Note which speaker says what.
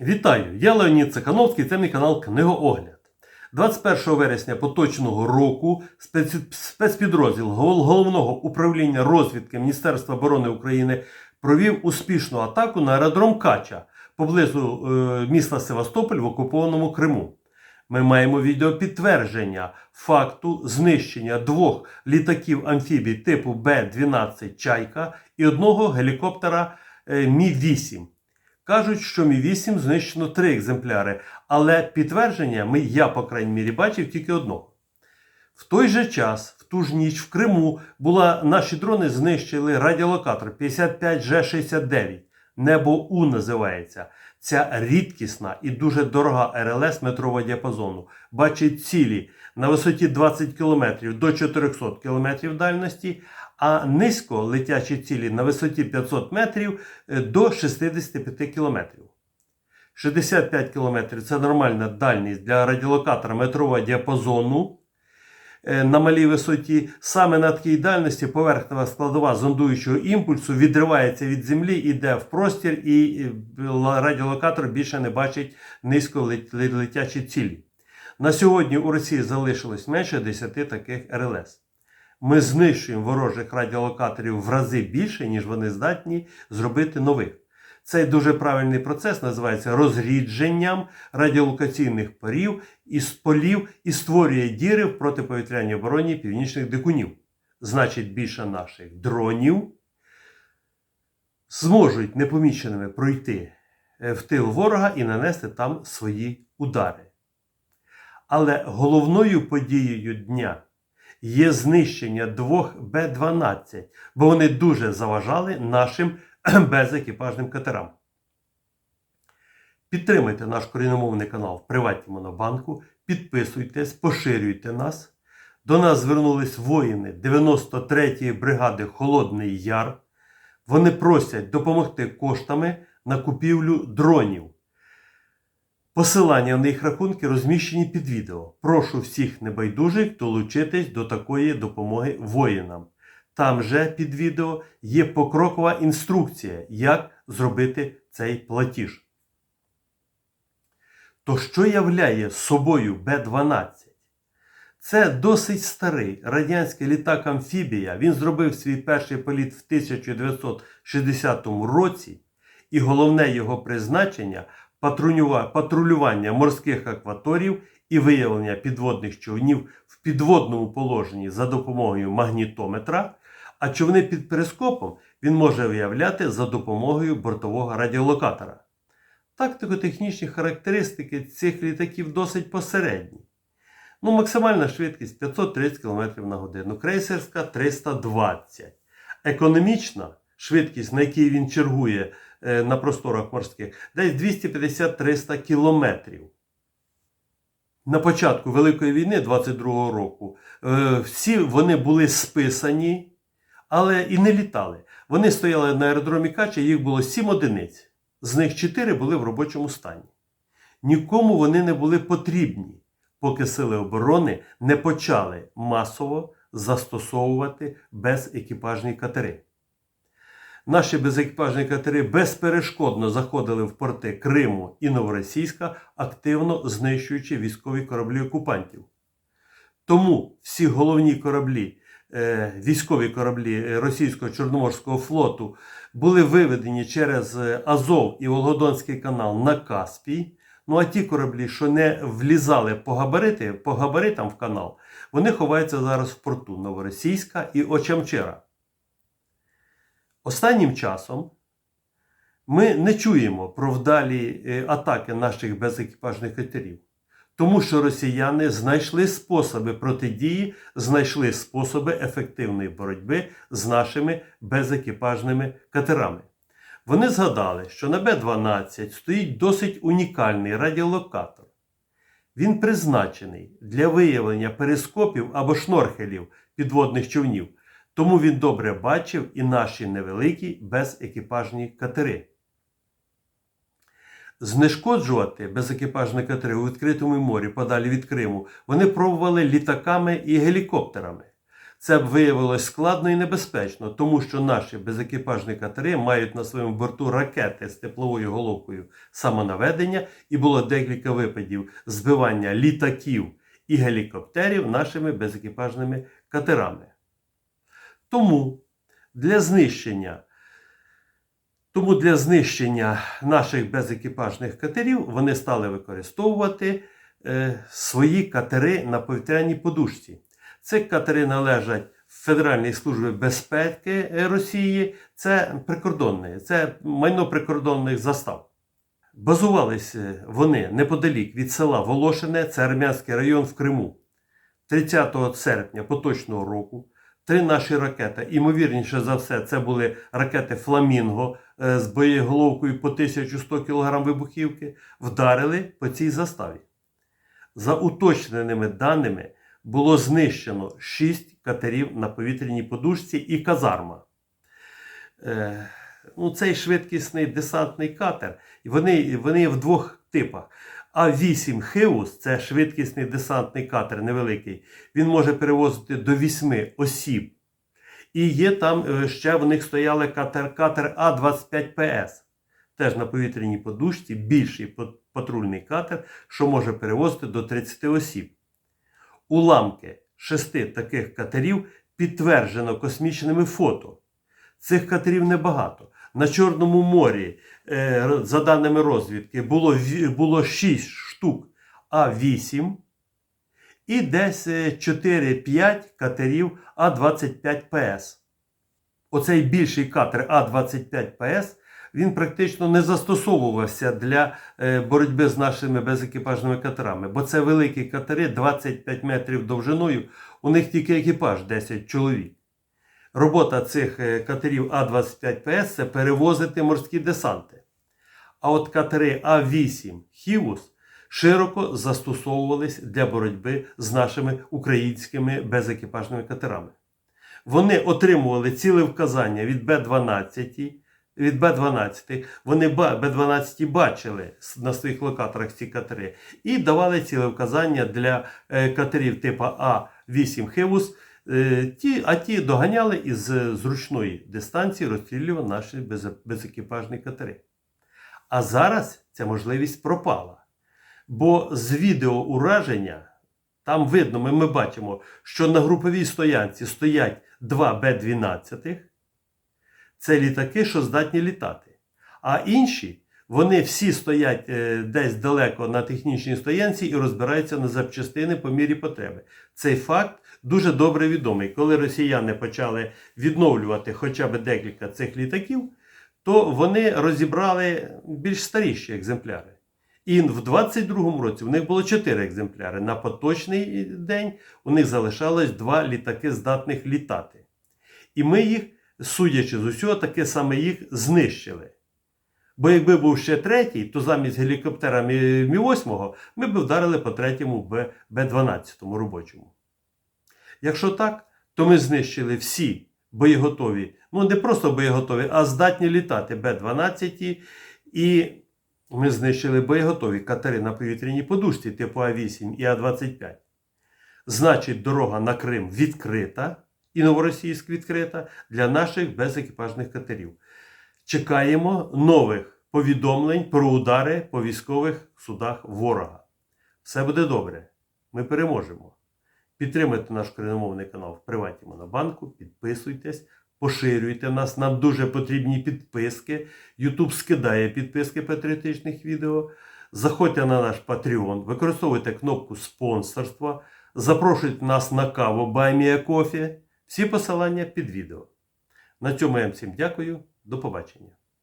Speaker 1: Вітаю! Я Леонід Цехановський, це мій канал Книгоогляд. 21 вересня поточного року спецпідрозділ Головного управління розвідки Міністерства оборони України провів успішну атаку на аеродром Кача поблизу е, міста Севастополь в окупованому Криму. Ми маємо відеопідтвердження факту знищення двох літаків амфібій типу Б-12 Чайка і одного гелікоптера е, Мі-8. Кажуть, що Мі 8 знищено три екземпляри, але підтвердження ми, я, по крайній мірі, бачив тільки одного. В той же час, в ту ж ніч в Криму, була, наші дрони знищили радіолокатор 55G69. Небо У називається. Ця рідкісна і дуже дорога РЛС метрового діапазону бачить цілі на висоті 20 км до 400 км дальності, а низько летячі цілі на висоті 500 метрів е, до 65 км. 65 км це нормальна дальність для радіолокатора метрового діапазону е, на малій висоті. Саме на такій дальності поверхнева складова зондуючого імпульсу відривається від землі, іде в простір, і радіолокатор більше не бачить низько летячі цілі. На сьогодні у Росії залишилось менше 10 таких РЛС. Ми знищуємо ворожих радіолокаторів в рази більше, ніж вони здатні зробити нових. Цей дуже правильний процес називається розрідженням радіолокаційних парів із полів і створює діри в протиповітряній обороні північних дикунів. Значить, більше наших дронів зможуть непоміченими пройти е, в тил ворога і нанести там свої удари. Але головною подією дня є знищення двох Б-12, бо вони дуже заважали нашим безекіпажним катерам. Підтримайте наш корінномовний канал в Приваті Монобанку, підписуйтесь, поширюйте нас. До нас звернулись воїни 93-ї бригади Холодний Яр. Вони просять допомогти коштами на купівлю дронів. Посилання на їх рахунки розміщені під відео. Прошу всіх небайдужих долучитись до такої допомоги воїнам. Там же під відео є покрокова інструкція, як зробити цей платіж. То що являє собою Б-12? Це досить старий радянський літак амфібія. Він зробив свій перший політ в 1960 році, і головне його призначення патрулювання морських акваторів і виявлення підводних човнів в підводному положенні за допомогою магнітометра, а човни під перископом він може виявляти за допомогою бортового радіолокатора. Тактико-технічні характеристики цих літаків досить посередні. Ну, максимальна швидкість 530 км на годину, крейсерська 320. Економічна швидкість, на якій він чергує е, на просторах морських, десь 250-300 кілометрів. На початку Великої війни 22-го року е, всі вони були списані, але і не літали. Вони стояли на аеродромі Кача, їх було 7 одиниць. З них 4 були в робочому стані. Нікому вони не були потрібні, поки сили оборони не почали масово застосовувати безекіпажні катери. Наші безекіпажні катери безперешкодно заходили в порти Криму і Новоросійська, активно знищуючи військові кораблі окупантів. Тому всі головні кораблі, е, військові кораблі російського Чорноморського флоту були виведені через Азов і Волгодонський канал на Каспій. Ну а ті кораблі, що не влізали по габарити, по габаритам в канал, вони ховаються зараз в порту Новоросійська і Очамчера. Останнім часом ми не чуємо про вдалі е, атаки наших безекіпажних катерів, тому що росіяни знайшли способи протидії, знайшли способи ефективної боротьби з нашими безекіпажними катерами. Вони згадали, що на Б-12 стоїть досить унікальний радіолокатор. Він призначений для виявлення перископів або шнорхелів підводних човнів, тому він добре бачив і наші невеликі безекіпажні катери. Знешкоджувати безекіпажні катери у відкритому морі подалі від Криму вони пробували літаками і гелікоптерами. Це б виявилось складно і небезпечно, тому що наші безекіпажні катери мають на своєму борту ракети з тепловою головкою самонаведення, і було декілька випадів збивання літаків і гелікоптерів нашими безекіпажними катерами. Тому для знищення, тому для знищення наших безекіпажних катерів вони стали використовувати е, свої катери на повітряній подушці. Ці катери належать Федеральній службі безпеки е, Росії. Це прикордонні, це майно прикордонних застав. Базувалися вони неподалік від села Волошине, це Армянський район в Криму. 30 серпня поточного року три наші ракети, імовірніше за все, це були ракети Фламінго е, з боєголовкою по 1100 кг вибухівки, вдарили по цій заставі. За уточненими даними було знищено 6 катерів на повітряній подушці і казарма. Е, ну, цей швидкісний десантний катер, вони, вони в двох типах. А8 Хеус це швидкісний десантний катер невеликий. Він може перевозити до 8 осіб. І є там е, ще в них стояли катер, катер А25ПС. Теж на повітряній подушці більший патрульний катер, що може перевозити до 30 осіб. Уламки шести таких катерів підтверджено космічними фото. Цих катерів небагато. На Чорному морі, е, за даними розвідки, було, було 6 штук А8 і десь е, 4-5 катерів А25ПС. Оцей більший катер А25ПС він практично не застосовувався для е, боротьби з нашими безекіпажними катерами, бо це великі катери 25 метрів довжиною, у них тільки екіпаж 10 чоловік. Робота цих е, катерів А25ПС це перевозити морські десанти. А от катери А8 Хівус широко застосовувались для боротьби з нашими українськими безекіпажними катерами. Вони отримували ціле вказання від Б-12, від Б-12. Вони Б-12 бачили на своїх локаторах ці катери і давали ціле вказання для е, катерів типу А8 Хевус. Е, Ті, а ті доганяли і з зручної дистанції розстрілювали наші без- безекіпажні катери. А зараз ця можливість пропала. Бо з відео ураження там видно, ми, ми бачимо, що на груповій стоянці стоять два Б-12. Це літаки, що здатні літати. А інші, вони всі стоять е, десь далеко на технічній стоянці і розбираються на запчастини по мірі потреби. Цей факт дуже добре відомий. Коли росіяни почали відновлювати хоча б декілька цих літаків, то вони розібрали більш старіші екземпляри. І в 22-му році в них було 4 екземпляри. На поточний день у них залишалось два літаки, здатних літати. І ми їх, судячи з усього, таки саме їх знищили. Бо якби був ще третій, то замість гелікоптера Мі- Мі-8 ми б вдарили по третьому Б-12 робочому. Якщо так, то ми знищили всі боєготові, ну не просто боєготові, а здатні літати Б-12 і ми знищили боєготові катери на повітряній подушці типу А8 і А25. Значить, дорога на Крим відкрита і Новоросійськ відкрита для наших безекіпажних катерів. Чекаємо нових повідомлень про удари по військових судах ворога. Все буде добре. Ми переможемо. Підтримуйте наш україномовний канал в Приваті Монобанку, підписуйтесь, поширюйте нас. Нам дуже потрібні підписки. YouTube скидає підписки патріотичних відео. Заходьте на наш Patreon, використовуйте кнопку спонсорства, запрошуйте нас на каву Баймія Кофі. Всі посилання під відео. На цьому я всім дякую. До побачення.